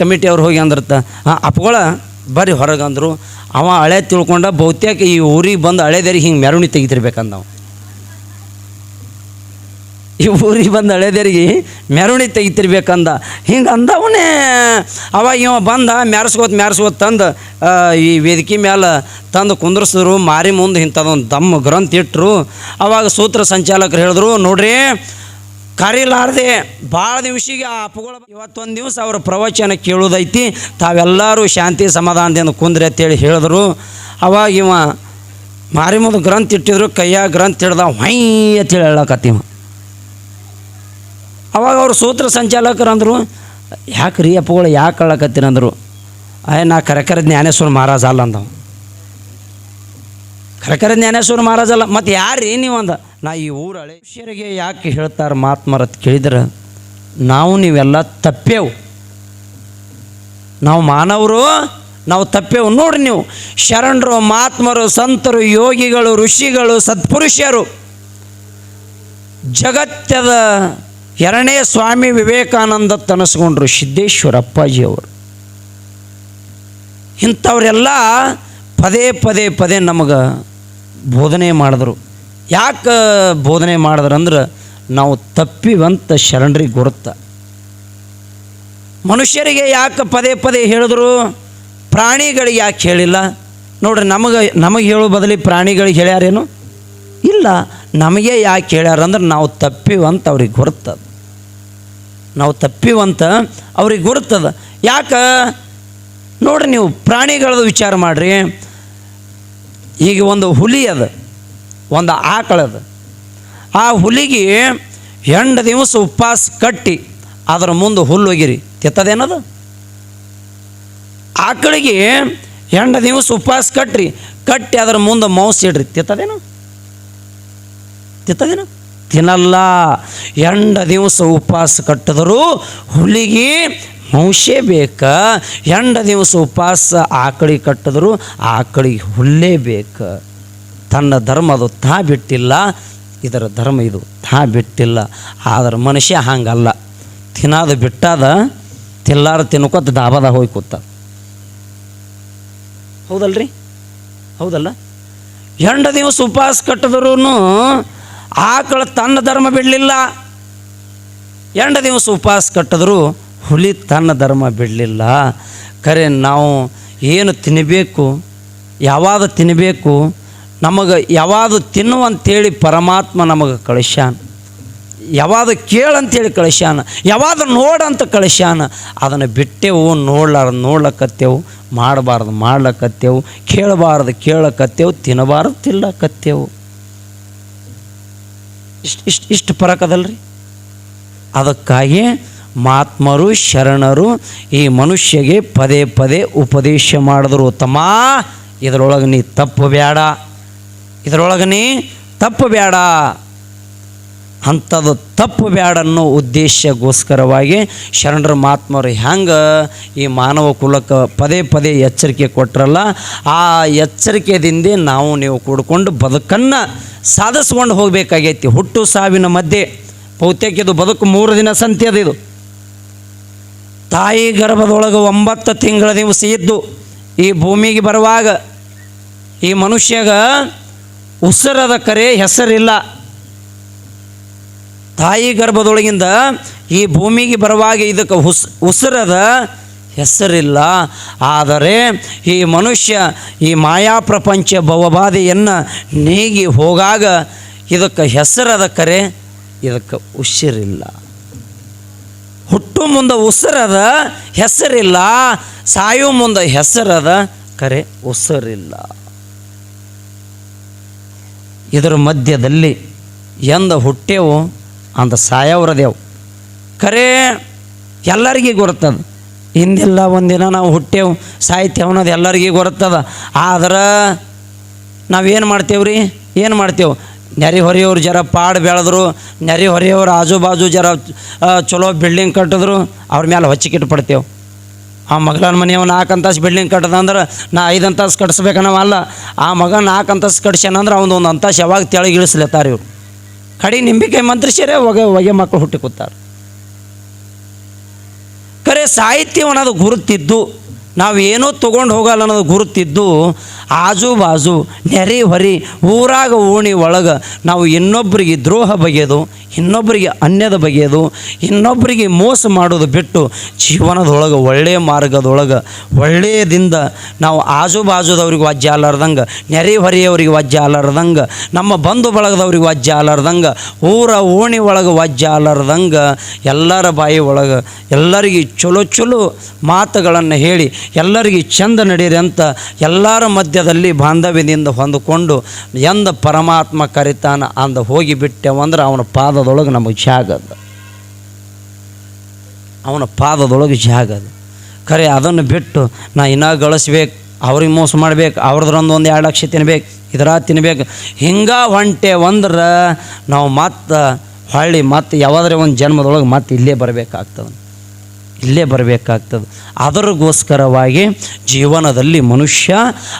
Committee ಅವ್ರು ಹೋಗಿ ಅಂದ್ರತ್ತ. ಹಾಂ, ಅಪ್ಪಗಳ ಬರ್ರಿ ಹೊರಗೆ ಅಂದರು. ಅವ ಹಳೆ ತಿಳ್ಕೊಂಡ ಬಹುತೇಕ ಈ ಊರಿಗೆ ಬಂದು ಹಳೆದೇರಿ ಹಿಂಗೆ ಮೆರವಣಿ ತೆಗಿತಿರ್ಬೇಕಂದ ನಾವು. ಈ ಊರಿಗೆ ಬಂದು ಹಳೆದೇರಿಗೆ ಮೆರವಣಿ ತೆಗಿತಿರ್ಬೇಕಂದ. ಹಿಂಗೆ ಅಂದವನೇ. ಅವಾಗ ಇವ ಬಂದ ಮ್ಯಾರ್ಸ್ಕೋತ್ ಮ್ಯಾರ್ಸ್ಕೋತ್ ತಂದು ಈ ವೇದಿಕೆ ಮ್ಯಾಲೆ ತಂದು ಕುಂದ್ರಸಿದ್ರು. ಮಾರಿ ಮುಂದೆ ಇಂಥದ್ದೊಂದು ದಮ್ಮ ಗ್ರಂಥ ಇಟ್ಟರು ಅವಾಗ ಸೂತ್ರ ಸಂಚಾಲಕರು ಹೇಳಿದ್ರು, ನೋಡ್ರಿ ಕರೀಲಾರ್ದೆ ಭಾಳ ದಿವಸಿಗೆ ಆ ಅಪ್ಪುಗಳ ಇವತ್ತೊಂದು ದಿವಸ ಅವ್ರ ಪ್ರವಚನ ಕೇಳೋದೈತಿ. ತಾವೆಲ್ಲರೂ ಶಾಂತಿ ಸಮಾಧಾನದಿಂದ ಕುಂದ್ರಿ ಅಂತೇಳಿ ಹೇಳಿದ್ರು. ಅವಾಗ ಇವ ಮಾರಿ ಮುಂದೆ ಗ್ರಂಥ ಇಟ್ಟಿದ್ರು, ಕೈಯಾಗ ಗ್ರಂಥ ಹಿಡ್ದ ಹೊಯ್ ಅಂತೇಳಿ ಹೇಳಕತ್ತಿವ ಅವಾಗ ಅವರು ಸೂತ್ರ ಸಂಚಾಲಕರು ಅಂದರು ಯಾಕೆ ರೀ ಅಪ್ಪಗಳು ಯಾಕೆ ಹೇಳಕತ್ತೀರ ಅಂದರು. ಅಯ್ಯ ನಾ ಕರೆಕರ ಜ್ಞಾನೇಶ್ವರ ಮಹಾರಾಜ ಅಲ್ಲ ಅಂದವ. ಕರೆಕರ ಜ್ಞಾನೇಶ್ವರ ಮಹಾರಾಜ ಅಲ್ಲ. ಮತ್ತು ಯಾರೀ ನೀವು ಅಂದ? ನಾ ಈ ಊರ ಹಳೆ ಶಿಷ್ಯರಿಗೆ ಯಾಕೆ ಹೇಳ್ತಾರೆ ಮಾತ್ಮರತ್ ಕೇಳಿದ್ರೆ, ನಾವು ನೀವೆಲ್ಲ ತಪ್ಪೇವು. ನಾವು ಮಾನವರು, ನಾವು ತಪ್ಪೇವು. ನೋಡ್ರಿ ನೀವು, ಶರಣರು, ಮಹಾತ್ಮರು, ಸಂತರು, ಯೋಗಿಗಳು, ಋಷಿಗಳು, ಸತ್ಪುರುಷರು ಜಗತ್ತದ ಎರಡನೇ ಸ್ವಾಮಿ ವಿವೇಕಾನಂದ ತನಸ್ಕೊಂಡ್ರು ಸಿದ್ದೇಶ್ವರ ಅಪ್ಪಾಜಿಯವರು ಇಂಥವರೆಲ್ಲ ಪದೇ ಪದೇ ಪದೇ ನಮಗೆ ಬೋಧನೆ ಮಾಡಿದ್ರು. ಯಾಕೆ ಬೋಧನೆ ಮಾಡಿದ್ರಂದ್ರೆ ನಾವು ತಪ್ಪಿವಂತ ಶರಣರಿಗೆ ಗುರುತ ಮನುಷ್ಯರಿಗೆ ಯಾಕೆ ಪದೇ ಪದೇ ಹೇಳಿದ್ರು, ಪ್ರಾಣಿಗಳಿಗೆ ಯಾಕೆ ಹೇಳಿಲ್ಲ? ನೋಡ್ರಿ, ನಮಗೆ ನಮಗೆ ಹೇಳೋ ಬದಲಿ ಪ್ರಾಣಿಗಳಿಗೆ ಹೇಳ್ಯಾರೇನು? ಇಲ್ಲ, ನಮಗೆ ಯಾಕೆ ಹೇಳ್ಯಾರಂದ್ರೆ ನಾವು ತಪ್ಪಿವಂತ ಅವ್ರಿಗೆ ಗುರುತದ ನಾವು ತಪ್ಪಿವಂತ ಅವ್ರಿಗೆ ಗುರುತದ ಯಾಕೆ? ನೋಡ್ರಿ ನೀವು ಪ್ರಾಣಿಗಳದ್ದು ವಿಚಾರ ಮಾಡಿರಿ. ಈಗ ಒಂದು ಹುಲಿ ಅದ. ಒಂದು ಆಕಳದು ಆ ಹುಲಿಗೆ ಎಂಟು ದಿವಸ ಉಪವಾಸ ಕಟ್ಟಿ ಅದರ ಮುಂದೆ ಹುಲ್ಲು ಒಗಿರಿ ತಿತ್ತದೇನದು? ಆಕಳಿಗೆ ಎಂಟು ದಿವಸ ಉಪವಾಸ ಕಟ್ಟ್ರಿ ಕಟ್ಟಿ ಅದರ ಮುಂದೆ ಮೌಸ್ ಇಡ್ರಿ. ತಿತ್ತದೇನು? ತಿತ್ತದೇನು? ತಿನ್ನಲ್ಲ. ಎಂಟು ದಿವಸ ಉಪವಾಸ ಕಟ್ಟಿದರೂ ಹುಲಿಗೆ ಮೌಸೇ ಬೇಕ. ಎಂಟು ದಿವಸ ಉಪವಾಸ ಆಕಳಿಗೆ ಕಟ್ಟಿದ್ರು ಆಕಳಿಗೆ ಹುಲ್ಲೇ ಬೇಕು. ತನ್ನ ಧರ್ಮ ಅದು ತಾ ಬಿಟ್ಟಿಲ್ಲ ಇದರ ಧರ್ಮ ಇದು ತಾ ಬಿಟ್ಟಿಲ್ಲ ಆದ್ರೆ ಮನುಷ್ಯ ಹಂಗಲ್ಲ. ತಿನ್ನೋದು ಬಿಟ್ಟಾದ ತಿಲ್ಲಾರ ತಿನ್ಕೊತ ದಾಬದ ಹೋಗಿ ಕೂತ ಹೌದಲ್ರಿ? ಹೌದಲ್ಲ? ಎಂಟು ದಿವಸ ಉಪವಾಸ ಕಟ್ಟಿದ್ರೂ ಆಕಳ ತನ್ನ ಧರ್ಮ ಬಿಡಲಿಲ್ಲ. ಎಂಟು ದಿವಸ ಉಪವಾಸ ಕಟ್ಟಿದ್ರು ಹುಲಿ ತನ್ನ ಧರ್ಮ ಬಿಡಲಿಲ್ಲ. ಖರೆ, ನಾವು ಏನು ತಿನ್ನಬೇಕು ಯಾವಾಗ ತಿನ್ನಬೇಕು ನಮಗೆ ಯಾವಾಗ ತಿನ್ನುವಂತೇಳಿ ಪರಮಾತ್ಮ ನಮಗೆ ಕಳಿಸ್ಯಾನ. ಯಾವಾಗ ಕೇಳಂತೇಳಿ ಕಳಿಸ್ಯಾನ. ಯಾವಾಗ ನೋಡಂತ ಕಳಿಸ್ಯಾನ. ಅದನ್ನು ಬಿಟ್ಟೆವು ನೋಡ್ಲಾರ ನೋಡ್ಲಕತ್ತೆವು, ಮಾಡಬಾರ್ದು, ಮಾಡ್ಲಕತ್ತೆವು, ಕೇಳಬಾರ್ದು, ಕೇಳಕತ್ತೇವು, ತಿನ್ನಬಾರ್ದು, ತಿನ್ಲಕತ್ತೆವು. ಇಷ್ಟು ಇಷ್ಟು ಇಷ್ಟು ಪರಕದಲ್ರಿ ಅದಕ್ಕಾಗಿ ಮಹಾತ್ಮರು ಶರಣರು ಈ ಮನುಷ್ಯಗೆ ಪದೇ ಪದೇ ಉಪದೇಶ ಮಾಡಿದ್ರು ತಮ್ಮ ಇದರೊಳಗೆ ನೀ ತಪ್ಪು ಬೇಡ ಇದರೊಳಗೆ ತಪ್ಪು ಬೇಡ. ಅಂಥದ್ದು ತಪ್ಪು ಬೇಡ ಅನ್ನೋ ಉದ್ದೇಶಗೋಸ್ಕರವಾಗಿ ಶರಣರ ಮಹಾತ್ಮರು ಹೆಂಗೆ ಈ ಮಾನವ ಕುಲಕ್ಕೆ ಪದೇ ಪದೇ ಎಚ್ಚರಿಕೆ ಕೊಟ್ರಲ್ಲ, ಆ ಎಚ್ಚರಿಕೆದಿಂದ ನಾವು ನೀವು ಕೂಡ್ಕೊಂಡು ಬದುಕನ್ನು ಸಾಧಿಸ್ಕೊಂಡು ಹೋಗಬೇಕಾಗೈತಿ. ಹುಟ್ಟು ಸಾವಿನ ಮಧ್ಯೆ ಬಹುತೇಕ ಇದು ಬದುಕು ಮೂರು ದಿನ ಸಂತೆ ಅದು ಇದು. ತಾಯಿ ಗರ್ಭದೊಳಗೆ ಒಂಬತ್ತು ತಿಂಗಳ ದಿವಸ ಇದ್ದು ಈ ಭೂಮಿಗೆ ಬರುವಾಗ ಈ ಮನುಷ್ಯಗ ಉಸಿರದ ಕರೆ ಹೆಸರಿಲ್ಲ. ತಾಯಿ ಗರ್ಭದೊಳಗಿಂದ ಈ ಭೂಮಿಗೆ ಬರುವಾಗ ಇದಕ್ಕೆ ಉಸ್ ಉಸಿರದ ಹೆಸರಿಲ್ಲ. ಆದರೆ ಈ ಮನುಷ್ಯ ಈ ಮಾಯಾ ಪ್ರಪಂಚ ಭವಬಾಧೆಯನ್ನು ನೀಗಿ ಹೋಗಾಗ ಇದಕ್ಕೆ ಹೆಸರದ ಕರೆ, ಇದಕ್ಕೆ ಉಸಿರಿಲ್ಲ. ಹುಟ್ಟು ಮುಂದೆ ಉಸಿರದ ಹೆಸರಿಲ್ಲ, ಸಾಯೋ ಮುಂದೆ ಹೆಸರದ ಕರೆ ಉಸಿರಿಲ್ಲ. ಇದರ ಮಧ್ಯದಲ್ಲಿ ಎಂದ ಹುಟ್ಟೆವು, ಅಂದ ಸಾಯವ್ರದೇವು. ಖರೆ ಎಲ್ಲರಿಗೂ ಗೊತ್ತದ ಹಿಂದೆಲ್ಲ ಒಂದಿನ ನಾವು ಹುಟ್ಟೆವು ಸಾಯ್ತೇವೆ ಅನ್ನೋದು ಎಲ್ಲರಿಗೂ ಗೊತ್ತದ ಆದ್ರೆ ನಾವೇನು ಮಾಡ್ತೇವ್ರಿ? ಏನು ಮಾಡ್ತೇವೆ? ನೆರೆ ಹೊರೆಯವ್ರು ಜರ ಪಾಡು ಬೆಳೆದ್ರು, ನೆರೆ ಹೊರೆಯವ್ರು ಆಜು ಬಾಜು ಜರ ಚಲೋ ಬಿಲ್ಡಿಂಗ್ ಕಟ್ಟಿದ್ರು, ಅವ್ರ ಮೇಲೆ ಹೊಚ್ಚಿಕಿಟ್ಟು ಪಡ್ತೇವೆ. ಆ ಮಗಳನ ಮನೆಯವ ನಾಲ್ಕು ಅಂತಾಸು ಬಿಲ್ಡಿಂಗ್ ಕಟ್ಟದಂದ್ರೆ ನಾ ಐದು ಅಂತಾಸು ಕಟ್ಸ್ಬೇಕನ್ನವ ಅಲ್ಲ. ಆ ಮಗ ನಾಲ್ಕು ಅಂತಾಸು ಕಟ್ಸ್ಯಾನಂದ್ರೆ ಅವನು ಒಂದು ಅಂತಾಸು ಯಾವಾಗ ತೆಳಗೆ ಇಳಿಸ್ಲತ್ತಾರ ಇವ್ರು. ಕಡಿ ನಿಂಬಿಕೆ ಮಂತ್ರಿಸ್ಯರೇ, ಹೊಗೆ ಹೊಗೆ ಮಕ್ಕಳು ಹುಟ್ಟಿ ಕೂತಾರ. ಖರೆ ಸಾಹಿತ್ಯ ಗುರುತಿದ್ದು. ನಾವು ತೊಗೊಂಡು ಹೋಗಲ್ಲ ಅನ್ನೋದು ಗುರುತಿದ್ದು ಆಜು ಬಾಜು, ನೆರೆ ಹೊರಿ, ಊರಾಗ ಓಣಿ ಒಳಗೆ ನಾವು ಇನ್ನೊಬ್ಬರಿಗೆ ದ್ರೋಹ ಬಗೆಯೋದು ಇನ್ನೊಬ್ಬರಿಗೆ ಅನ್ಯದ ಬಗೆಯೋದು ಇನ್ನೊಬ್ಬರಿಗೆ ಮೋಸ ಮಾಡೋದು ಬಿಟ್ಟು ಜೀವನದೊಳಗೆ ಒಳ್ಳೆಯ ಮಾರ್ಗದೊಳಗೆ, ಒಳ್ಳೆಯದಿಂದ ನಾವು ಆಜು ಬಾಜುದವ್ರಿಗೆ ವಜ್ಜೆ ಅಲಾರ್ದಂಗೆ ನೆರೆ ಹೊರೆಯವ್ರಿಗೆ ವಾಜ್ಯ ಅಲಾರ್ದಂಗೆ ನಮ್ಮ ಬಂಧು ಬಳಗದವ್ರಿಗೆ ವಾಜ್ಯ ಅಲಾರ್ದಂಗೆ ಊರ ಓಣಿ ಒಳಗೆ ವಾಜ್ಯ ಅಲ್ಲಾರ್ದಂಗೆ ಎಲ್ಲರ ಬಾಯಿ ಒಳಗೆ ಎಲ್ಲರಿಗೆ ಚಲೋ ಚಲೋ ಮಾತುಗಳನ್ನು ಹೇಳಿ ಎಲ್ಲರಿಗೆ ಚಂದ ನಡೀರಿ ಅಂತ ಎಲ್ಲರ ಮಧ್ಯದಲ್ಲಿ ಬಾಂಧವ್ಯದಿಂದ ಹೊಂದಿಕೊಂಡು ಎಂದ ಪರಮಾತ್ಮ ಕರಿತಾನ ಅಂದ ಹೋಗಿ ಬಿಟ್ಟೆವಂದ್ರೆ ಅವನ ಪಾದದೊಳಗೆ ನಮಗೆ ಜಾಗ ಅದ. ಅವನ ಪಾದದೊಳಗೆ ಜಾಗ ಅದು. ಖರೆ, ಅದನ್ನು ಬಿಟ್ಟು ನಾ ಇನ್ನೂ ಗಳಿಸ್ಬೇಕು, ಅವ್ರಿಗೆ ಮೋಸ ಮಾಡ್ಬೇಕು, ಅವ್ರದ್ರೊಂದು ಒಂದು ಎರಡು ಲಕ್ಷ ತಿನ್ಬೇಕು ಇದರ ತಿನ್ಬೇಕು, ಹಿಂಗೆ ಹೊಂಟೆ ಅಂದ್ರೆ ನಾವು ಮತ್ತೆ ಹೊಳ್ಳಿ ಮತ್ತೆ ಯಾವಾದ್ರೆ ಒಂದು ಜನ್ಮದೊಳಗೆ ಮತ್ತೆ ಇಲ್ಲೇ ಬರಬೇಕಾಗ್ತದೆ. ಇಲ್ಲೇ ಬರಬೇಕಾಗ್ತದೆ. ಅದರಗೋಸ್ಕರವಾಗಿ ಜೀವನದಲ್ಲಿ ಮನುಷ್ಯ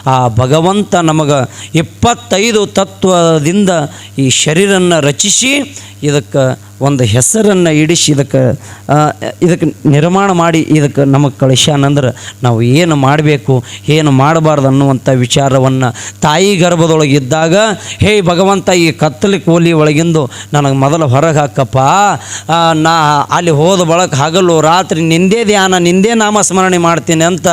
ಆ ಭಗವಂತ ನಮಗೆ ಇಪ್ಪತ್ತೈದು ತತ್ವದಿಂದ ಈ ಶರೀರನ್ನು ರಚಿಸಿ ಇದಕ್ಕೆ ಒಂದು ಹೆಸರನ್ನು ಇಡಿಸಿ ಇದಕ್ಕೆ ಇದಕ್ಕೆ ನಿರ್ಮಾಣ ಮಾಡಿ ಇದಕ್ಕೆ ನಮಗೆ ಕಳಿಸ್ಯಾನಂದ್ರೆ ನಾವು ಏನು ಮಾಡಬೇಕು, ಏನು ಮಾಡಬಾರ್ದು ಅನ್ನುವಂಥ ವಿಚಾರವನ್ನು ತಾಯಿ ಗರ್ಭದೊಳಗೆ ಇದ್ದಾಗ, ಹೇ ಭಗವಂತ, ಈ ಕತ್ತಲಿ ಕೋಲಿ ಒಳಗಿಂದು ನನಗೆ ಮೊದಲು ಹೊರಗೆ ಹಾಕಪ್ಪ. ನಾ ಅಲ್ಲಿ ಹೋದ ಬಳಕ ಹಗಲು ರಾತ್ರಿ ನಿಂದೇ ಧ್ಯಾನ, ನಿಂದೇ ನಾಮಸ್ಮರಣೆ ಮಾಡ್ತೀನಿ ಅಂತ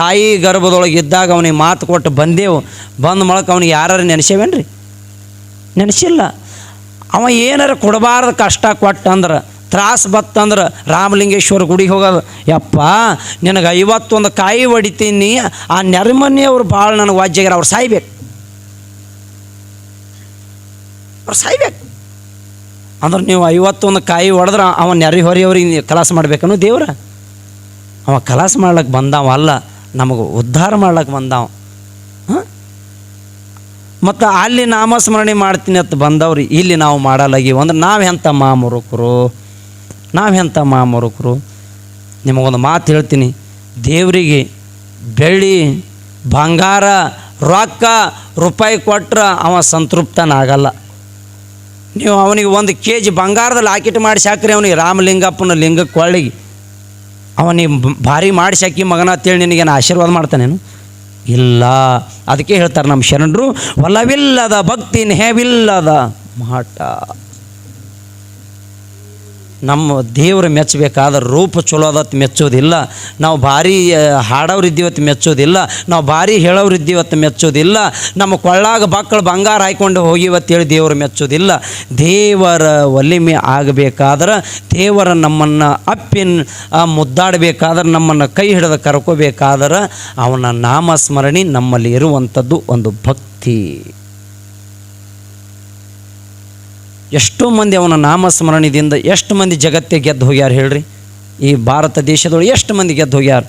ತಾಯಿ ಗರ್ಭದೊಳಗೆ ಇದ್ದಾಗ ಅವನಿಗೆ ಮಾತು ಕೊಟ್ಟು ಬಂದೆವು. ಬಂದ ಮೊಳಕ ಅವ್ನಿಗೆ ಯಾರು ನೆನೆಸೇವೇನ್ರಿ? ನೆನೆಸಿಲ್ಲ. ಅವ ಏನಾರ ಕೊಡಬಾರ್ದು ಕಷ್ಟ ಕೊಟ್ಟಂದ್ರೆ, ತ್ರಾಸ ಬತ್ತಂದ್ರೆ ರಾಮಲಿಂಗೇಶ್ವರ ಗುಡಿಗೆ ಹೋಗೋದು, ಯಪ್ಪ, ನಿನಗೆ ಐವತ್ತೊಂದು ಕಾಯಿ ಹೊಡಿತೀನಿ, ಆ ನೆರಮನೆಯವ್ರು ಭಾಳ ನನಗೆ ವಾಜ್ಯಗಾರ ಅವ್ರು ಸಾಯ್ಬೇಕು. ಅವ್ರು ಸಾಯ್ಬೇಕು. ಅಂದ್ರೆ ನೀವು ಐವತ್ತೊಂದು ಕಾಯಿ ಹೊಡೆದ್ರೆ ಅವ ನೆರೆ ಹೊರೆಯವ್ರಿಗೆ ಕಲಾಸ ಮಾಡ್ಬೇಕನ್ನೋ ದೇವ್ರ. ಅವ ಕಲಾಸ ಮಾಡ್ಲಿಕ್ಕೆ ಬಂದಾವ ಅಲ್ಲ, ನಮಗೆ ಉದ್ಧಾರ ಮಾಡ್ಲಿಕ್ಕೆ ಬಂದವ. ಮತ್ತು ಅಲ್ಲಿ ನಾಮಸ್ಮರಣೆ ಮಾಡ್ತೀನಿ ಅಂತ ಬಂದವ್ರಿ, ಇಲ್ಲಿ ನಾವು ಮಾಡಲಾಗಿ ಅಂದ್ರೆ ನಾವು ಎಂಥ ಮಾಮುರುಕರು, ನಾವು ಎಂಥ ಮಾಮುರುಕರು. ನಿಮಗೊಂದು ಮಾತು ಹೇಳ್ತೀನಿ. ದೇವರಿಗೆ ಬೆಳ್ಳಿ, ಬಂಗಾರ, ರೊಕ್ಕ, ರೂಪಾಯಿ ಕೊಟ್ರೆ ಅವ ಸಂತೃಪ್ತನಾಗಲ್ಲ. ನೀವು ಅವನಿಗೆ ಒಂದು ಕೆ ಜಿ ಬಂಗಾರದಲ್ಲಿ ಹಾಕಿಟ್ಟು ಮಾಡಿ ಸಾಕ್ರಿ, ಅವನಿಗೆ ರಾಮಲಿಂಗಪ್ಪನ ಲಿಂಗಕ್ಕೆ ಕೊಳ್ಳಿಗೆ ಅವನಿಗೆ ಭಾರಿ ಮಾಡಿ ಸಾಕಿ ಮಗನ ಅಂತೇಳಿ ನಿನಗೇನು ಆಶೀರ್ವಾದ ಮಾಡ್ತಾನೇನು ಇಲ್ಲ. ಅದಕ್ಕೆ ಹೇಳ್ತಾರೆ ನಮ್ಮ ಶರಣರು ಒಲವಿಲ್ಲದ ಭಕ್ತಿ ನೇವಿಲ್ಲದ ಮಾಟ ನಮ್ಮ ದೇವ್ರು ಮೆಚ್ಚಬೇಕಾದ್ರೆ ರೂಪ ಚಲೋ ಅದತ್ ಮೆಚ್ಚೋದಿಲ್ಲ. ನಾವು ಭಾರಿ ಹಾಡೋರು ಇದ್ದೀವತ್ತು ಮೆಚ್ಚೋದಿಲ್ಲ. ನಾವು ಭಾರಿ ಹೇಳೋರು ಇದ್ದೀವತ್ತು ಮೆಚ್ಚೋದಿಲ್ಲ. ನಮ್ಮ ಕೊಳ್ಳಾಗ ಮಕ್ಕಳು ಬಂಗಾರ ಹಾಯ್ಕೊಂಡು ಹೋಗಿವತ್ತೇಳಿ ದೇವರು ಮೆಚ್ಚೋದಿಲ್ಲ. ದೇವರ ಒಲಿಮೆ ಆಗಬೇಕಾದ್ರೆ ದೇವರ ನಮ್ಮನ್ನು ಅಪ್ಪಿನ ಮುದ್ದಾಡಬೇಕಾದ್ರೆ ನಮ್ಮನ್ನು ಕೈ ಹಿಡಿದು ಕರ್ಕೋಬೇಕಾದ್ರೆ ಅವನ ನಾಮಸ್ಮರಣೆ ನಮ್ಮಲ್ಲಿ ಇರುವಂಥದ್ದು ಒಂದು ಭಕ್ತಿ. ಎಷ್ಟೋ ಮಂದಿ ಅವನ ನಾಮಸ್ಮರಣೆದಿಂದ ಎಷ್ಟು ಮಂದಿ ಜಗತ್ತೇ ಗೆದ್ದು ಹೋಗ್ಯಾರ ಹೇಳ್ರಿ? ಈ ಭಾರತ ದೇಶದೊಳಗೆ ಎಷ್ಟು ಮಂದಿ ಗೆದ್ದು ಹೋಗ್ಯಾರ?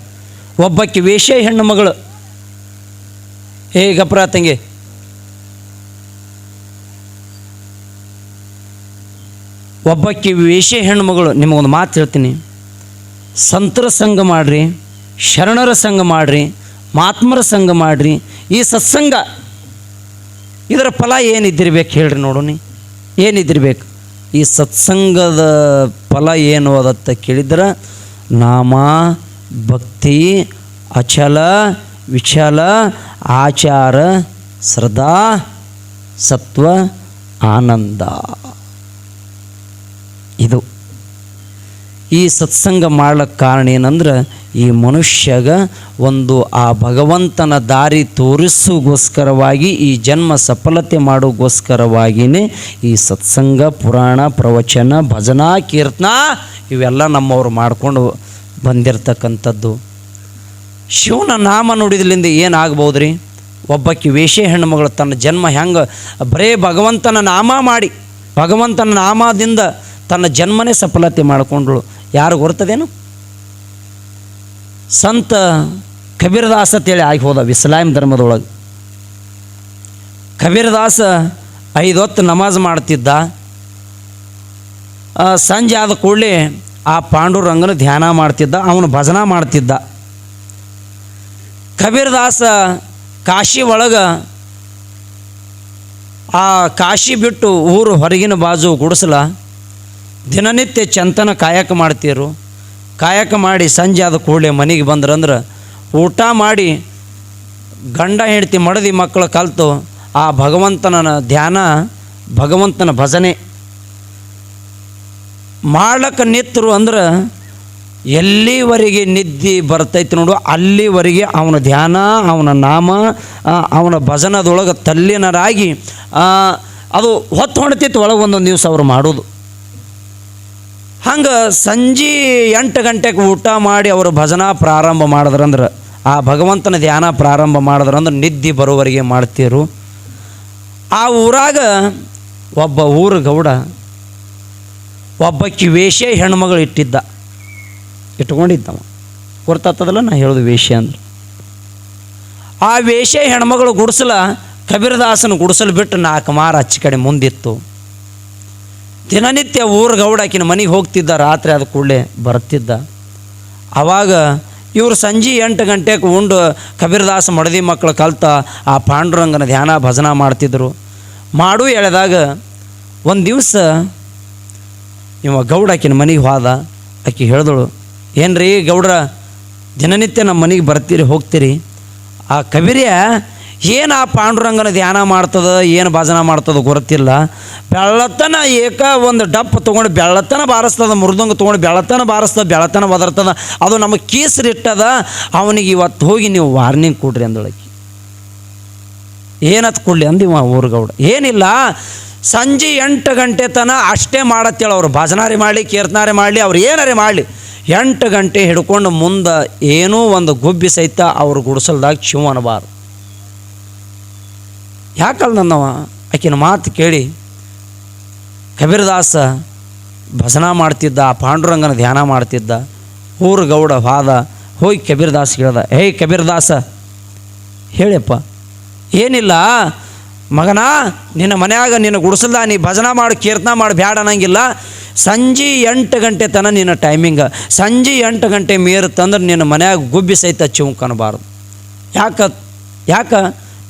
ಒಬ್ಬಕ್ಕೆ ವೇಷ ಹೆಣ್ಣು ಮಗಳು. ಹೇ ಗಪ್ರ ತಂಗಿ. ಒಬ್ಬಕ್ಕೆ ವೇಷ ಹೆಣ್ಣು ಮಗಳು, ನಿಮಗೊಂದು ಮಾತು ಹೇಳ್ತೀನಿ. ಸಂತರ ಸಂಘ ಮಾಡ್ರಿ, ಶರಣರ ಸಂಘ ಮಾಡ್ರಿ ಮಹಾತ್ಮರ ಸಂಘ ಮಾಡ್ರಿ, ಈ ಸತ್ಸಂಗ ಇದರ ಫಲ ಏನಿದ್ದಿರ್ಬೇಕು ಹೇಳ್ರಿ ನೋಡೋನಿ ಏನಿದ್ದಿರ್ಬೇಕು? ಈ ಸತ್ಸಂಗದ ಫಲ ಏನು ಅದತ್ತ ಕೇಳಿದ್ರೆ, ನಾಮ, ಭಕ್ತಿ, ಅಚಲ, ವಿಚಲ, ಆಚಾರ, ಶ್ರದ್ಧಾ, ಸತ್ವ, ಆನಂದ. ಇದು. ಈ ಸತ್ಸಂಗ ಮಾಡ್ಲಿಕ್ಕೆ ಕಾರಣ ಏನಂದ್ರೆ ಈ ಮನುಷ್ಯಗ ಒಂದು ಆ ಭಗವಂತನ ದಾರಿ ತೋರಿಸೋಗೋಸ್ಕರವಾಗಿ, ಈ ಜನ್ಮ ಸಫಲತೆ ಮಾಡೋಗೋಸ್ಕರವಾಗಿಯೇ ಈ ಸತ್ಸಂಗ, ಪುರಾಣ, ಪ್ರವಚನ, ಭಜನಾ, ಕೀರ್ತನ ಇವೆಲ್ಲ ನಮ್ಮವ್ರು ಮಾಡ್ಕೊಂಡು ಬಂದಿರತಕ್ಕಂಥದ್ದು. ಶಿವನ ನಾಮ ನುಡಿದ್ಲಿಂದ ಏನಾಗ್ಬೋದು ರೀ ಒಬ್ಬಕ್ಕೆ ವೇಷೆ ಹೆಣ್ಣುಮಗಳು ತನ್ನ ಜನ್ಮ ಹೆಂಗೆ ಬರೇ ಭಗವಂತನ ನಾಮ ಮಾಡಿ, ಭಗವಂತನ ನಾಮದಿಂದ ತನ್ನ ಜನ್ಮನೇ ಸಫಲತೆ ಮಾಡಿಕೊಂಡ್ಳು. ಯಾರು ಗೊರ್ತದೇನು ಸಂತ ಕಬೀರದಾಸ ಅಂತೇಳಿ ಆಗಿ ಹೋದ ಇಸ್ಲಾಂ ಧರ್ಮದೊಳಗೆ. ಕಬೀರದಾಸ ಐದು ಹೊತ್ತು ನಮಾಜ್ ಮಾಡ್ತಿದ್ದ. ಸಂಜೆ ಆದ ಕೂಡಲೇ ಆ ಪಾಂಡುರಂಗನ ಧ್ಯಾನ ಮಾಡ್ತಿದ್ದ, ಅವನು ಭಜನ ಮಾಡ್ತಿದ್ದ. ಕಬೀರದಾಸ ಕಾಶಿ ಒಳಗೆ ಆ ಕಾಶಿ ಬಿಟ್ಟು ಊರು ಹೊರಗಿನ ಬಾಜು ಗುಡಿಸಲ ದಿನನಿತ್ಯ ಚಂತನ ಕಾಯಕ ಮಾಡ್ತೀರು. ಕಾಯಕ ಮಾಡಿ ಸಂಜೆ ಆದ ಕೂಡಲೇ ಮನೆಗೆ ಬಂದ್ರಂದ್ರೆ ಊಟ ಮಾಡಿ ಗಂಡ ಹೆಂಡತಿ ಮಡದಿ ಮಕ್ಕಳು ಕಲಿತು ಆ ಭಗವಂತನ ಧ್ಯಾನ, ಭಗವಂತನ ಭಜನೆ. ಮಾಡ್ಲಕ್ಕೆ ನಿತ್ತರು ಅಂದ್ರೆ ಎಲ್ಲಿವರೆಗೆ ನಿದ್ದೆ ಬರ್ತೈತಿ ನೋಡು, ಅಲ್ಲಿವರೆಗೆ ಅವನ ಧ್ಯಾನ, ಅವನ ನಾಮ ಅವನ ಭಜನದೊಳಗೆ ತಲ್ಲಿನರಾಗಿ ಅದು ಹೊತ್ತು ಹೊಣತಿತ್ತು ಒಳಗೆ ಒಂದೊಂದು ದಿವಸ ಅವ್ರು ಮಾಡೋದು. ಹಂಗೆ ಸಂಜೆ ಎಂಟು ಗಂಟೆಗೆ ಊಟ ಮಾಡಿ ಅವರು ಭಜನಾ ಪ್ರಾರಂಭ ಮಾಡಿದ್ರಂದ್ರೆ, ಆ ಭಗವಂತನ ಧ್ಯಾನ ಪ್ರಾರಂಭ ಮಾಡಿದ್ರಂದ್ರೆ ನಿದ್ದೆ ಬರೋವರೆಗೆ ಮಾಡ್ತೀರು. ಆ ಊರಾಗ ಒಬ್ಬ ಊರ ಗೌಡ ಒಬ್ಬಕ್ಕಿ ವೇಷೆ ಹೆಣ್ಮಗಳು ಇಟ್ಟಿದ್ದ. ಇಟ್ಕೊಂಡಿದ್ದವ. ಗೊತ್ತಾಗ್ತದಲ್ಲ ನಾ ಹೇಳೋದು ವೇಷೆ ಅಂದ್ರೆ. ಆ ವೇಷೆ ಹೆಣ್ಮಗಳು ಗುಡಿಸಲ, ಕಬೀರದಾಸನ ಗುಡಿಸಲು ಬಿಟ್ಟು ನಾಲ್ಕು ಮಾರ ಅಚ್ಚ ಕಡೆ ಮುಂದಿತ್ತು. ದಿನನಿತ್ಯ ಊರು ಗೌಡ ಆಕಿನ ಮನೆಗೆ ಹೋಗ್ತಿದ್ದ, ರಾತ್ರಿ ಅದು ಕೂಡಲೇ ಬರ್ತಿದ್ದ. ಆವಾಗ ಇವರು ಸಂಜೆ ಎಂಟು ಗಂಟೆಗೆ ಉಂಡು ಕಬೀರದಾಸ ಮಡದಿ ಮಕ್ಕಳು ಕಲ್ತ ಆ ಪಾಂಡುರಂಗನ ಧ್ಯಾನ ಭಜನ ಮಾಡ್ತಿದ್ರು. ಮಾಡು ಎಳೆದಾಗ ಒಂದು ದಿವಸ ಇವ ಗೌಡ ಆಕಿನ ಮನೆಗೆ ಹೋದ. ಆಕಿ ಹೇಳಿದಳು ರೀ ಗೌಡ್ರ, ದಿನನಿತ್ಯ ನಮ್ಮ ಮನೆಗೆ ಬರ್ತೀರಿ, ಹೋಗ್ತೀರಿ. ಆ ಕಬಿರಿಯ ಏನು ಆ ಪಾಂಡುರಂಗನ ಧ್ಯಾನ ಮಾಡ್ತದ, ಏನು ಭಜನ ಮಾಡ್ತದ ಗೊತ್ತಿಲ್ಲ. ಬೆಳ್ಳತನ ಏಕ ಒಂದು ಡಪ್ ತೊಗೊಂಡು ಬೆಳ್ಳತನ ಬಾರಿಸ್ತದ, ಮೃದಂಗ ತೊಗೊಂಡು ಬೆಳ್ಳತನ ಬಾರಿಸ್ತದ, ಬೆಳ್ಳತನ ಒದರ್ತದ, ಅದು ನಮಗೆ ಕೀಸರಿಟ್ಟದ ಅವನಿಗೆ ಇವತ್ತು ಹೋಗಿ ನೀವು ವಾರ್ನಿಂಗ್ ಕೊಡ್ರಿ ಅಂದೊಳಗೆ ಏನತ್ ಕೊಡ್ಲಿ ಅಂದಿವ ಊರುಗೌಡ. ಏನಿಲ್ಲ, ಸಂಜೆ ಎಂಟು ಗಂಟೆ ತನ ಅಷ್ಟೇ ಮಾಡತ್ತೇಳು ಅವ್ರು. ಭಜನಾರಿ ಮಾಡಲಿ, ಕೀರ್ತನಾರಿ ಮಾಡಲಿ, ಅವ್ರು ಏನಾರೇ ಮಾಡಲಿ. ಎಂಟು ಗಂಟೆ ಹಿಡ್ಕೊಂಡು ಮುಂದೆ ಏನೂ ಒಂದು ಗುಬ್ಬಿ ಸಹಿತ ಅವ್ರ ಗುಡಿಸಲ್ದಾಗ ಶಿವ ಅನ್ನಬಾರ್ದು ಯಾಕಲ್ಲ ನನ್ನವ? ಆಕಿನ ಮಾತು ಕೇಳಿ, ಕಬೀರದಾಸ ಭಜನ ಮಾಡ್ತಿದ್ದ ಆ ಪಾಂಡುರಂಗನ ಧ್ಯಾನ ಮಾಡ್ತಿದ್ದ, ಊರು ಗೌಡ ವಾದ, ಹೋಗಿ ಕಬೀರದಾಸ್ ಹೇಳ್ದ ಹೇಯ್ ಕಬೀರದಾಸ, ಹೇಳಪ್ಪ, ಏನಿಲ್ಲ, ಮಗನ, ನಿನ್ನ ಮನೆಯಾಗ ನಿನ್ನ ಗುಡಿಸಲ್ದ ನೀ ಭಜನ ಮಾಡಿ, ಕೀರ್ತನ ಮಾಡಿ, ಬ್ಯಾಡ ಅನ್ನಂಗಿಲ್ಲ. ಸಂಜೆ ಎಂಟು ಗಂಟೆ ತನಕ ನಿನ್ನ ಟೈಮಿಂಗ ಸಂಜೆ ಎಂಟು ಗಂಟೆ ಮೀರುತ್ತಂದ್ರೆ ನಿನ್ನ ಮನೆಯಾಗ ಗುಬ್ಬಿ ಸಹಿತ ಚಿವುಕನಬಾರ್ದು ಯಾಕ ಯಾಕ?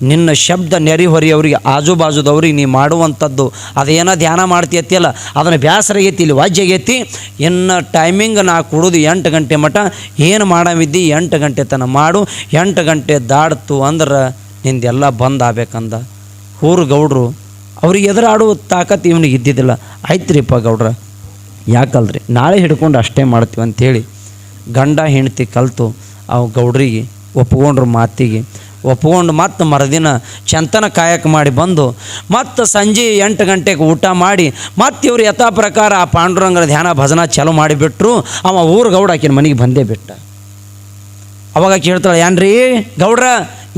ನಿನ್ನ ಶಬ್ದ ನೆರೆಹೊರೆಯವ್ರಿಗೆ ಆಜು ಬಾಜುದವ್ರಿಗೆ ನೀ ಮಾಡುವಂಥದ್ದು. ಅದೇನೋ ಧ್ಯಾನ ಮಾಡ್ತೀಯತ್ತಿಯಲ್ಲ ಅದನ್ನು ಬ್ಯಾಸರ ಇಲ್ಲಿ ವಾಜ್ಯ ಆಗೈತಿ ಇನ್ನು ಟೈಮಿಂಗ್ ನಾ ಕೊಡೋದು ಎಂಟು ಗಂಟೆ ಮಟ ಏನು ಮಾಡಿದ್ದಿ ಎಂಟು ಗಂಟೆ ತನ ಮಾಡು. ಎಂಟು ಗಂಟೆ ದಾಡ್ತು ಅಂದ್ರೆ ನಿಂದೆಲ್ಲ ಬಂದ್ ಆಗ್ಬೇಕಂದ. ಊರು ಗೌಡ್ರು, ಅವ್ರಿಗೆ ಎದುರಾಡುವ ತಾಕತ್ತು ಇವನಿಗೆ ಇದ್ದಿದ್ದಿಲ್ಲ. ಆಯ್ತ್ರಿಪ್ಪ ಗೌಡ್ರ, ಯಾಕಲ್ರಿ? ನಾಳೆ ಹಿಡ್ಕೊಂಡು ಅಷ್ಟೇ ಮಾಡ್ತೀವಿ ಅಂಥೇಳಿ ಗಂಡ ಹೆಂಡತಿ ಕಲಿತು, ಅವು ಗೌಡ್ರಿಗೆ ಒಪ್ಕೊಂಡ್ರು ಮಾತಿಗೆ. ಒಪ್ಕೊಂಡು ಮತ್ತೆ ಮರುದಿನ ಚಂತನ ಕಾಯಕ ಮಾಡಿ ಬಂದು ಮತ್ತೆ ಸಂಜೆ ಎಂಟು ಗಂಟೆಗೆ ಊಟ ಮಾಡಿ ಮತ್ತೆ ಇವರು ಯಥಾ ಪ್ರಕಾರ ಆ ಪಾಂಡುರಂಗರ ಧ್ಯಾನ ಭಜನ ಚಾಲು ಮಾಡಿಬಿಟ್ರು ಅವ ಊರು ಗೌಡ ಆಕಿನ ಮನೆಗೆ ಬಂದೇ ಬಿಟ್ಟ. ಅವಾಗ ಕೇಳ್ತಾಳೆ ಏನ್ರಿ ಗೌಡ್ರ,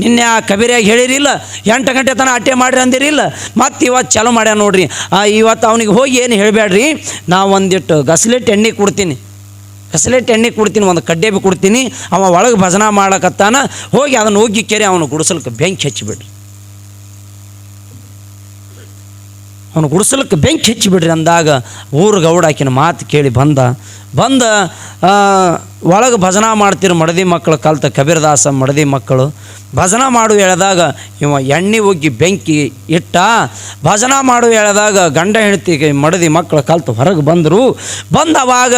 ನಿನ್ನೆ ಆ ಕಬೀರಿಯಾಗಿ ಹೇಳಿರಿಲ್ಲ, ಎಂಟು ಗಂಟೆ ತನಕ ಅಟ್ಟೆ ಮಾಡ್ರಿ ಅಂದಿರಿಲ್ಲ ಮತ್ತು ಇವತ್ತು ಚಾಲು ಮಾಡ್ಯ ನೋಡ್ರಿ. ಇವತ್ತು ಅವನಿಗೆ ಹೋಗಿ ಏನು ಹೇಳಬೇಡ್ರಿ ನಾ ಒಂದಿಟ್ಟು ಗಸ್ಲೆಟ್ ಎಣ್ಣೆ ಕೊಡ್ತೀನಿ. ಗಸ್ಲೆಟ್ ಎಣ್ಣೆ ಕೊಡ್ತೀನಿ, ಒಂದು ಕಡ್ಡೆ ಬಿ ಕೊಡ್ತೀನಿ, ಅವ ಒಳಗೆ ಭಜನ ಮಾಡಕತ್ತಾನ, ಹೋಗಿ ಅದನ್ನು ಹೋಗಿ ಕೆರೆ ಅವನು ಗುಡಿಸಲಿಕ್ಕೆ ಬೆಂಕಿ ಹಚ್ಚಿಬಿಡ್ರಿ ಅವನು ಗುಡಿಸಲಕ್ಕೆ ಬೆಂಕಿ ಹಚ್ಚಿಬಿಡ್ರಿ ಅಂದಾಗ ಊರು ಗೌಡ ಆಕಿನ ಮಾತು ಕೇಳಿ ಬಂದ. ಬಂದ ಒಳಗೆ ಭಜನಾ ಮಾಡ್ತಿರು ಮಡದಿ ಮಕ್ಕಳು, ಕಲ್ತ ಕಬೀರದಾಸ ಮಡದಿ ಮಕ್ಕಳು. ಭಜನಾ ಮಾಡು ಹೇಳಿದಾಗ ಇವ ಎಣ್ಣೆ ಒಗ್ಗಿ ಬೆಂಕಿ ಇಟ್ಟ. ಭಜನಾ ಮಾಡು ಹೇಳಿದಾಗ ಗಂಡ ಹೆಂಡತಿಗೆ ಮಡದಿ ಮಕ್ಕಳು ಕಲ್ತು ಹೊರಗೆ ಬಂದರು. ಬಂದವಾಗ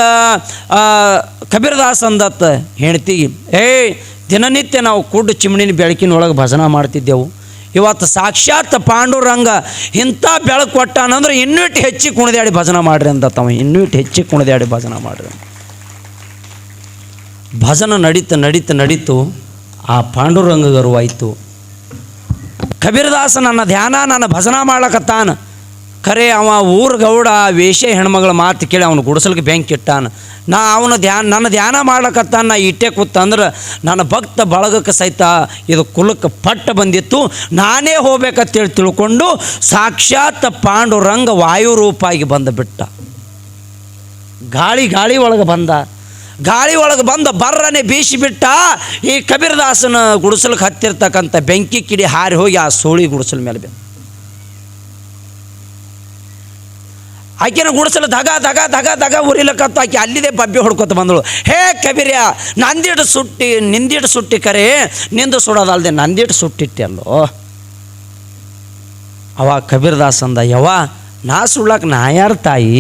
ಕಬೀರದಾಸ ಅಂದತ್ತ ಹೆಂಡ್ತಿಗೆ, ಏಯ್, ದಿನನಿತ್ಯ ನಾವು ಕುಡ್ಡು ಚಿಮಣಿನ ಬೆಳಕಿನ ಒಳಗೆ ಭಜನಾ ಮಾಡ್ತಿದ್ದೆವು. ಇವತ್ತು ಸಾಕ್ಷಾತ್ ಪಾಂಡುರಂಗ ಇಂಥ ಬೆಳಕು ಕೊಟ್ಟಾನಂದ್ರೆ ಇನ್ನೂ ಇಟ್ಟು ಹೆಚ್ಚಿಗೆ ಕುಣಿದಾಡಿ ಭಜನ ಮಾಡ್ರಿ ಅಂತ ತಮ್ಮ ಇನ್ನೂ ಇಟ್ಟು ಹೆಚ್ಚಿಗೆ ಕುಣಿದಾಡಿ ಭಜನ ಮಾಡ್ರಿ. ಭಜನ ನಡೀತು ನಡೀತು ನಡೀತು, ಆ ಪಾಂಡುರಂಗ ಗರುವಾಯಿತು ಕಬೀರದಾಸ ನನ್ನ ಧ್ಯಾನ, ನನ್ನ ಭಜನ ಮಾಡ್ಲಕತ್ತಾನ ಖರೆ ಅವ ಊರು ಗೌಡ ವೇಷೆ ಹೆಣ್ಮಗಳ ಮಾತು ಕೇಳಿ ಅವನು ಗುಡಿಸಲಿಕ್ಕೆ ಬೆಂಕಿ ಇಟ್ಟಾನ. ನಾ ಅವನು ಧ್ಯಾನ, ನನ್ನ ಧ್ಯಾನ ಮಾಡ್ಲಕತ್ತಾನ, ನಾ ಇಟ್ಟೆ ಕೂತಂದ್ರೆ ನನ್ನ ಭಕ್ತ ಬಳಗಕ್ಕೆ ಸಹಿತ ಇದು ಕುಲಕ್ಕೆ ಪಟ್ಟ ಬಂದಿತ್ತು. ನಾನೇ ಹೋಗ್ಬೇಕಂತೇಳಿ ತಿಳ್ಕೊಂಡು ಸಾಕ್ಷಾತ್ ಪಾಂಡುರಂಗ ವಾಯು ರೂಪಾಗಿ ಬಂದು ಬಿಟ್ಟ. ಗಾಳಿ ಗಾಳಿ ಒಳಗೆ ಬಂದ. ಗಾಳಿ ಒಳಗೆ ಬಂದ ಬರ್ರನೆ ಬೀಸಿಬಿಟ್ಟ ಈ ಕಬೀರದಾಸನ ಗುಡಿಸಲಿಕ್ಕೆ ಹತ್ತಿರ್ತಕ್ಕಂಥ ಬೆಂಕಿ ಕಿಡಿ ಹಾರಿ ಹೋಗಿ ಆ ಸೋಳಿ ಗುಡಿಸಲ ಮೇಲೆ ಬಿದ್ದ. ಆಕೆನ ಗುಡಿಸಲು ಧಗ ಧಗ ಧಗ ಧಗ ಉರಿಲಕತ್ತು ಆಕೆ ಅಲ್ಲಿದೆ ಬಬ್ಬೆ ಹೊಡ್ಕೊತ ಬಂದಳು. ಹೇ ಕಬೀರ್ಯ ನಂದಿಟ್ಟು ಸುಟ್ಟಿ ನಿಂದಿಟ್ಟು ಸುಟ್ಟಿ ಕರೆ, ನಿಂದು ಸುಡೋದಲ್ದೆ ನಂದಿಟ್ಟು ಸುಟ್ಟಿಟ್ಟೆ ಅಲ್ಲೋ. ಅವ ಕಬೀರ್ದಾಸ್ ಅಂದ ಯವ ನಾ ಸುಳ್ಳಕ್ಕೆ ನಾ ಯಾರ ತಾಯಿ?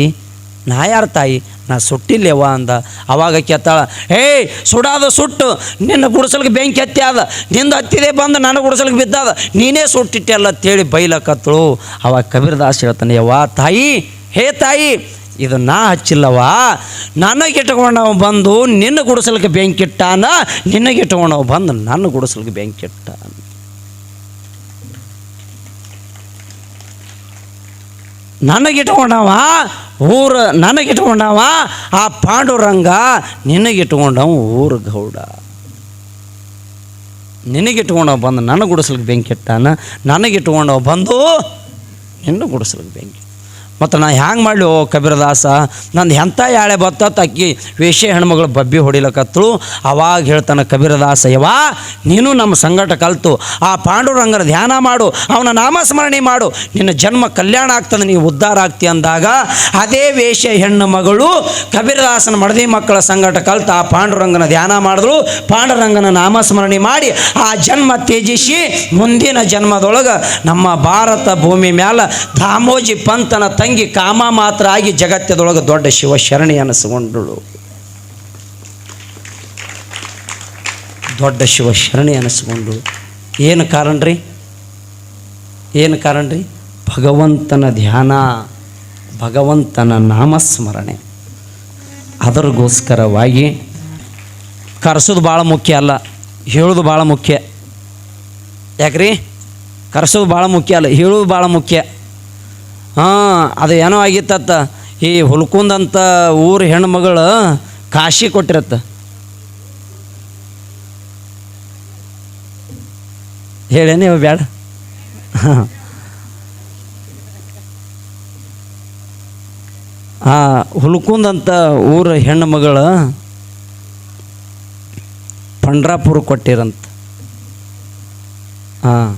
ನಾ ಯಾರ ತಾಯಿ? ನಾ ಸುಟ್ಟಿಲ್ಲೇವ ಅಂದ. ಅವಾಗ ಕೆತ್ತಾಳ ಏಯ್ ಸುಡಾದ ಸುಟ್ಟು, ನಿನ್ನ ಗುಡಿಸಲ್ಗೆ ಬೆಂಕಿ ಹತ್ತಿ ನಿಂದು ಹತ್ತಿದೆ ಬಂದು ನನ್ನ ಗುಡಿಸಲಿಗೆ ಬಿದ್ದಾದ. ನೀನೇ ಸುಟ್ಟಿಟ್ಟೆ ಅಲ್ಲ ಅಂತೇಳಿ ಬೈಲಕತ್ತಳು. ಅವಾಗ ಕಬೀರ್ದಾಸ್ ಹೇಳ್ತಾನೆ, ಯವ್ವ, ತಾಯಿ ಹೇ ತಾಯಿ ಇದು ನಾ ಹಚ್ಚಿಲ್ಲವ ನನಗಿಟ್ಕೊಂಡವ ಬಂದು ನಿನ್ನ ಗುಡಿಸಲ್ಗೆ ಬೆಂಕಿ ಇಟ್ಟಾನ ನಿನಗಿಟ್ಕೊಂಡವ ಬಂದು ನನ್ನ ಗುಡಿಸಲ್ಗೆ ಬೆಂಕಿ ಇಟ್ಟ ನನಗಿಟ್ಕೊಂಡವ ಊರ ನನಗಿಟ್ಕೊಂಡವ ಆ ಪಾಂಡುರಂಗ ನಿನಗಿಟ್ಕೊಂಡವ ಊರ ಗೌಡ ನಿನಗಿಟ್ಕೊಂಡವ ಬಂದು ನನ್ನ ಗುಡಿಸಲಿಗೆ ಬೆಂಕಿ ಇಟ್ಟಾನ ನನಗಿಟ್ಕೊಂಡವ ಬಂದು ನಿನ್ನ ಗುಡಿಸಲಿಗೆ ಬೆಂಕಿ ಮತ್ತು ನಾ ಹ್ಯಾಂಗೆ ಮಾಡಲಿ, ಓ ಕಬೀರದಾಸ? ನಂದು ಎಂಥ ಯಾಳೆ ಬತ್ತ ಅಕ್ಕಿ? ವೇಶ್ಯ ಹೆಣ್ಮಗಳು ಬಬ್ಬಿ ಹೊಡಿಲಕತ್ತಳು. ಅವಾಗ ಹೇಳ್ತಾನೆ ಕಬೀರದಾಸ ಯವಾ ನೀನು ನಮ್ಮ ಸಂಗಟ ಕಲಿತು. ಆ ಪಾಂಡುರಂಗನ ಧ್ಯಾನ ಮಾಡು, ಅವನ ನಾಮಸ್ಮರಣೆ ಮಾಡು. ನಿನ್ನ ಜನ್ಮ ಕಲ್ಯಾಣ ಆಗ್ತದೆ ನೀವು ಉದ್ಧಾರ ಆಗ್ತಿ ಅಂದಾಗ ಅದೇ ವೇಷ ಹೆಣ್ಣು ಮಗಳು ಕಬೀರದಾಸನ ಮಡದಿ ಮಕ್ಕಳ ಸಂಗಟ ಕಲ್ತು ಆ ಪಾಂಡುರಂಗನ ಧ್ಯಾನ ಮಾಡಿದ್ರು ಪಾಂಡುರಂಗನ ನಾಮಸ್ಮರಣೆ ಮಾಡಿ ಆ ಜನ್ಮ ತ್ಯಜಿಸಿ ಮುಂದಿನ ಜನ್ಮದೊಳಗೆ ನಮ್ಮ ಭಾರತ ಭೂಮಿ ಮ್ಯಾಲ ದಾಮೋಜಿ ಪಂತನ ತಂಗಿ ಕಾಮ ಮಾತ್ರ ಆಗಿ ಜಗತ್ತದೊಳಗೆ ದೊಡ್ಡ ಶಿವ ಶರಣಿ ಅನಿಸ್ಕೊಂಡಳು. ದೊಡ್ಡ ಶಿವ ಶರಣಿ ಅನಿಸ್ಕೊಂಡು ಏನು ಕಾರಣ ರೀ? ಏನು ಕಾರಣ ರೀ? ಭಗವಂತನ ಧ್ಯಾನ, ಭಗವಂತನ ನಾಮಸ್ಮರಣೆ. ಅದರಗೋಸ್ಕರವಾಗಿ ಕರೆಸೋದು ಭಾಳ ಮುಖ್ಯ ಅಲ್ಲ, ಹೇಳೋದು ಭಾಳ ಮುಖ್ಯ. ಯಾಕ್ರಿ? ಕರೆಸೋದು ಭಾಳ ಮುಖ್ಯ ಅಲ್ಲ, ಹೇಳೋದು ಭಾಳ ಮುಖ್ಯ. ಹಾಂ, ಅದು ಏನೋ ಆಗಿತ್ತತ್ತ. ಈ ಹುಲ್ಕುಂದಂತ ಊರ ಹೆಣ್ಮಗಳು ಕಾಶಿ ಕೊಟ್ಟಿರತ್ತ. ಹೇಳೇನೆ ಬೇಡ ಹಾಂ ಆ, ಹುಲ್ಕುಂದಂತ ಊರ ಹೆಣ್ಣು ಮಗಳು ಪಂಡ್ರಾಪುರ ಕೊಟ್ಟಿರಂತ. ಹಾಂ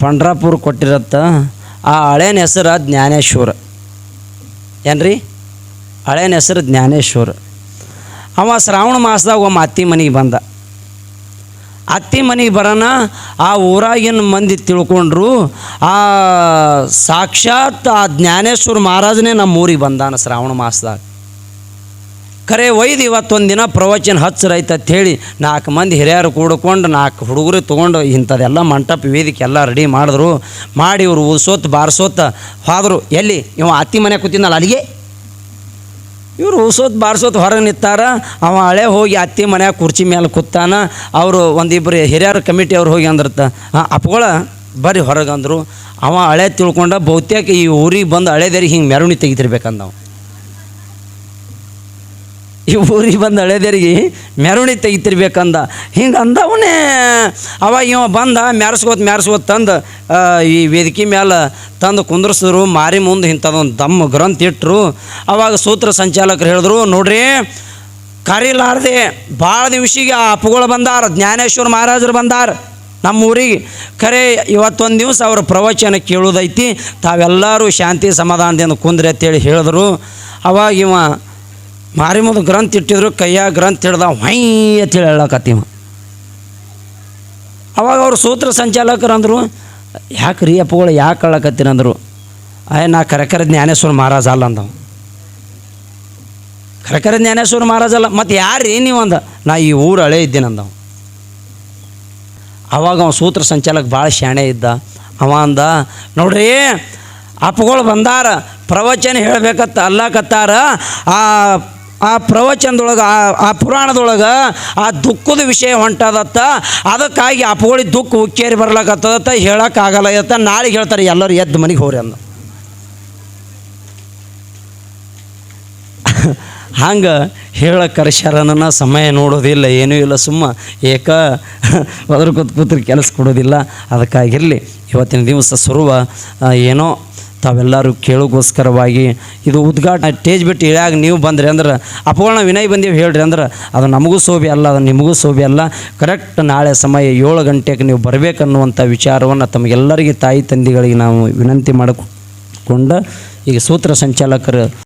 ಪಂಡ್ರಾಪುರ ಕೊಟ್ಟಿರತ್ತ. ಆ ಹಳೇನ ಹೆಸರು ಜ್ಞಾನೇಶ್ವರ. ಏನ್ರಿ? ಹಳೇನ ಹೆಸರು ಜ್ಞಾನೇಶ್ವರ. ಅವ ಶ್ರಾವಣ ಮಾಸದಾಗ ಒಮ್ಮೆ ಅತ್ತಿ ಮನೆಗೆ ಬಂದ. ಅತ್ತಿ ಮನೆಗೆ ಬರೋಣ ಆ ಊರಾಗಿನ ಮಂದಿ ತಿಳ್ಕೊಂಡ್ರು, ಆ ಸಾಕ್ಷಾತ್ ಆ ಜ್ಞಾನೇಶ್ವರ ಮಹಾರಾಜನೇ ನಮ್ಮ ಊರಿಗೆ ಬಂದಾನ ಶ್ರಾವಣ ಮಾಸದಾಗ. ಖರೆ ಒಯ್ದು ಇವತ್ತೊಂದು ದಿನ ಪ್ರವಚನ ಹಚ್ಚರೈತೆ ಅಂತ ಹೇಳಿ ನಾಲ್ಕು ಮಂದಿ ಹಿರಿಯರು ಕೂಡ್ಕೊಂಡು ನಾಲ್ಕು ಹುಡುಗರು ತೊಗೊಂಡು ಇಂಥದ್ದೆಲ್ಲ ಮಂಟಪ ವೇದಿಕೆ ಎಲ್ಲ ರೆಡಿ ಮಾಡಿದ್ರು. ಮಾಡಿ ಇವರು ಉಸೋತ್ ಬಾರಿಸೋತ್ ಹೋದರು. ಎಲ್ಲಿ? ಇವ ಅತ್ತಿ ಮನೆ ಕೂತಿದ್ನಲ್ಲ ಅಲ್ಲಿಗೆ? ಇವರು ಉಸೋತ್ ಬಾರಿಸೋತ್ ಹೊರಗೆ ನಿಂತಾರ. ಅವ ಹಳೆ ಹೋಗಿ ಅತ್ತಿ ಮನ್ಯಾಗ ಕುರ್ಚಿ ಮೇಲೆ ಕೂತಾನ. ಅವರು ಒಂದಿಬ್ಬರು ಹಿರಿಯರ ಕಮಿಟಿ ಅವ್ರು ಹೋಗಿ ಅಂದ್ರತ್ತ. ಅಪ್ಗಳ ಬರ್ರಿ ಹೊರಗೆ ಅಂದರು. ಅವ ಹಳೆ ತಿಳ್ಕೊಂಡ ಬಹುತೇಕ ಈ ಊರಿಗೆ ಬಂದು ಹಳೆದೇರಿಗೆ ಹಿಂಗೆ ಮೆರವಣಿ ತೆಗಿತಿರ್ಬೇಕಂದವ ಈ ಊರಿಗೆ ಬಂದು ಹಳೆದೇರಿಗೆ ಮೆರವಣಿ ತೆಗಿತಿರ್ಬೇಕಂದ. ಹಿಂಗೆ ಅಂದವನೇ. ಅವಾಗ ಇವ ಬಂದ, ಮ್ಯಾರ್ಸ್ಕೋತ, ಮ್ಯಾರ್ಸ್ಕೋತ್ ತಂದು ಈ ವೇದಿಕೆ ಮ್ಯಾಲೆ ತಂದು ಕುಂದ್ರಸಿದ್ರು, ಮಾರಿ ಮುಂದೆ ಇಂಥದೊಂದು ದಮ್ಮ ಗ್ರಂಥ ಇಟ್ಟರು ಅವಾಗ ಸೂತ್ರ ಸಂಚಾಲಕರು ಹೇಳಿದ್ರು, ನೋಡ್ರಿ, ಕರೀಲಾರ್ದೆ ಭಾಳ ದಿವಸಿಗೆ ಆ ಅಪ್ಪುಗಳು ಬಂದಾರ, ಜ್ಞಾನೇಶ್ವರ ಮಹಾರಾಜರು ಬಂದಾರ ನಮ್ಮ ಊರಿಗೆ. ಖರೆ, ಇವತ್ತೊಂದು ದಿವಸ ಅವ್ರ ಪ್ರವಚನ ಕೇಳೋದೈತಿ, ತಾವೆಲ್ಲರೂ ಶಾಂತಿ ಸಮಾಧಾನದಿಂದ ಕುಂದ್ರಿ ಅಂತೇಳಿ ಹೇಳಿದ್ರು. ಅವಾಗ ಇವ ಮಾರಿ ಮುಂದೆ ಗ್ರಂಥ ಇಟ್ಟಿದ್ರು, ಕೈಯಾಗ ಗ್ರಂಥ ಹಿಡ್ದ ಹೊಯ್ ಅಂತೇಳಿ ಹೇಳಕತ್ತೀವ ಅವಾಗ ಅವ್ರು ಸೂತ್ರ ಸಂಚಾಲಕರು ಅಂದರು ಯಾಕೆ ರೀ ಅಪ್ಪಗಳು ಯಾಕೆ ಹೇಳಕತ್ತೀರ? ಅಂದರು. ಅಯ್ಯ ನಾ ಕರೆಕರ ಜ್ಞಾನೇಶ್ವರ ಮಹಾರಾಜ ಅಲ್ಲ ಅಂದವು. ಕರೆಕರ ಜ್ಞಾನೇಶ್ವರ ಮಹಾರಾಜ ಅಲ್ಲ, ಮತ್ತು ಯಾರು ನೀವು? ಅಂದ. ನಾ ಈ ಊರು ಹಳೆ ಇದ್ದೀನಿ ಅಂದವ. ಅವಾಗ ಅವ ಸೂತ್ರ ಸಂಚಾಲಕ ಭಾಳ ಶಾಣೆ ಇದ್ದ. ಅವ ಅಂದ, ನೋಡ್ರಿ, ಅಪ್ಪಗಳು ಬಂದಾರ, ಪ್ರವಚನ ಹೇಳಬೇಕತ್ತ ಅಲ್ಲಕತ್ತಾರ. ಆ ಆ ಪ್ರವಚನದೊಳಗೆ, ಆ ಆ ಪುರಾಣದೊಳಗೆ ಆ ದುಃಖದ ವಿಷಯ ಹೊಂಟದತ್ತ, ಅದಕ್ಕಾಗಿ ಅಪ್ಪಗಳಿಗೆ ದುಃಖ ಉಕ್ಕೇರಿ ಬರ್ಲಕತ್ತದತ್ತ ಹೇಳೋಕ್ಕಾಗಲ್ಲ. ಇತ್ತ ನಾಳೆಗೆ ಹೇಳ್ತಾರೆ, ಎಲ್ಲರೂ ಎದ್ದು ಮನೆಗೆ ಹೋಗ್ರಿ ಅಂದ. ಹಂಗೆ ಹೇಳಕ್ಕೆ ಶರಣನ ಸಮಯ ನೋಡೋದಿಲ್ಲ, ಏನೂ ಇಲ್ಲ, ಸುಮ್ಮ ಏಕ ಅದ್ರ ಕೂತ್ ಕೂತ್ರಿ ಕೆಲಸ ಕೊಡೋದಿಲ್ಲ. ಅದಕ್ಕಾಗಿರಲಿ, ಇವತ್ತಿನ ದಿವಸ ಸುರುವ ಏನೋ ತಾವೆಲ್ಲರೂ ಕೇಳೋಗೋಸ್ಕರವಾಗಿ ಇದು ಉದ್ಘಾಟನೆ. ಸ್ಟೇಜ್ ಬಿಟ್ಟು ಇಳ್ಯಾಗ ನೀವು ಬಂದ್ರಿ ಅಂದ್ರೆ ಅಪೂರ್ಣ ವಿನಯ್ ಬಂದೀವಿ ಹೇಳ್ರಿ ಅಂದ್ರೆ ಅದು ನಮಗೂ ಸೋಬಿ ಅಲ್ಲ, ಅದು ನಿಮಗೂ ಸೋಬಿ ಅಲ್ಲ. ಕರೆಕ್ಟ್ ನಾಳೆ ಸಮಯ ಏಳು ಗಂಟೆಗೆ ನೀವು ಬರಬೇಕನ್ನುವಂಥ ವಿಚಾರವನ್ನು ತಮಗೆಲ್ಲರಿಗೆ ತಾಯಿ ತಂದೆಗಳಿಗೆ ನಾವು ವಿನಂತಿ ಮಾಡಿಕೊಂಡ ಈಗ ಸೂತ್ರ ಸಂಚಾಲಕರು